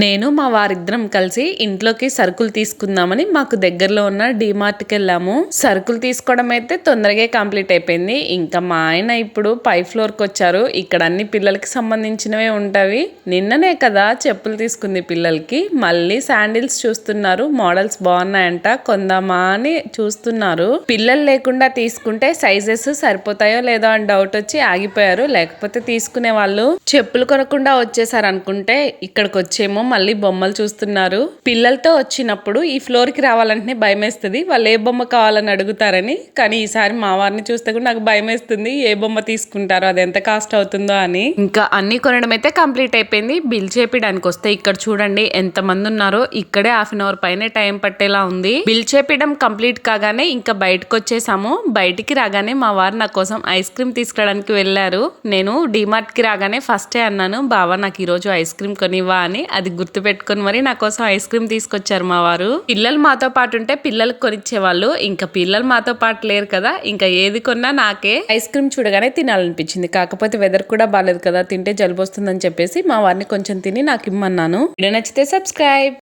నేను మా వారిద్దరం కలిసి ఇంట్లోకి సరుకులు తీసుకుందామని మాకు దగ్గరలో ఉన్న డిమార్ట్కి వెళ్ళాము. సరుకులు తీసుకోవడం అయితే తొందరగా కంప్లీట్ అయిపోయింది. ఇంకా మా ఆయన ఇప్పుడు పై ఫ్లోర్కి వచ్చారు. ఇక్కడ అన్ని పిల్లలకి సంబంధించినవే ఉంటాయి. నిన్ననే కదా చెప్పులు తీసుకుంది పిల్లలకి. మళ్ళీ శాండిల్స్ చూస్తున్నారు. మోడల్స్ బాగున్నాయంట. కొందామా అని చూస్తున్నారు. పిల్లలు లేకుండా తీసుకుంటే సైజెస్ సరిపోతాయో లేదో అని డౌట్ వచ్చి ఆగిపోయారు. లేకపోతే తీసుకునే వాళ్ళు చెప్పులు కొనకుండా వచ్చేసారు అనుకుంటే ఇక్కడికి వచ్చేమో మళ్ళీ బొమ్మలు చూస్తున్నారు. పిల్లలతో వచ్చినప్పుడు ఈ ఫ్లోర్కి భయం వేస్తుంది వాళ్ళు ఏ బొమ్మ కావాలని అడుగుతారని కానీ ఈసారి మా వారిని చూస్తే కూడా నాకు భయం వేస్తుంది ఏ బొమ్మ తీసుకుంటారో అది ఎంత కాస్ట్ అవుతుందో అని. ఇంకా అన్ని కొనడం అయితే కంప్లీట్ అయిపోయింది. బిల్ చేపించడానికి వస్తే ఇక్కడ చూడండి ఎంత మంది ఉన్నారో. ఇక్కడే హాఫ్ అన్ అవర్ పైన టైం పట్టేలా ఉంది. బిల్ చేపించడం కంప్లీట్ కాగానే ఇంకా బయటకు వచ్చేసాము. బయటికి రాగానే మా వారు నా కోసం ఐస్ క్రీమ్ తీసుకురావడానికి వెళ్ళారు. నేను డిమార్ట్కి రాగానే ఫస్టే అన్నాను బావా నాకు ఈరోజు ఐస్ క్రీమ్ కొనివ్వా అని. అది గుర్తుపెట్టుకొని మరి నా కోసం ఐస్ క్రీమ్ తీసుకొచ్చారు మా వారు. పిల్లలు మాతో పాటు ఉంటే పిల్లలకు కొనిచ్చేవాళ్ళు. ఇంకా పిల్లలు మాతో పాటు లేరు కదా. ఇంకా ఏది కొన్నా నాకే ఐస్ క్రీమ్ చూడగానే తినాలనిపించింది. కాకపోతే వెదర్ కూడా బాగాలేదు కదా. తింటే జలుబు వస్తుందని చెప్పేసి మా వారిని కొంచెం తిని నాకు ఇమ్మన్నాను. వీడియో నచ్చితే సబ్స్క్రైబ్.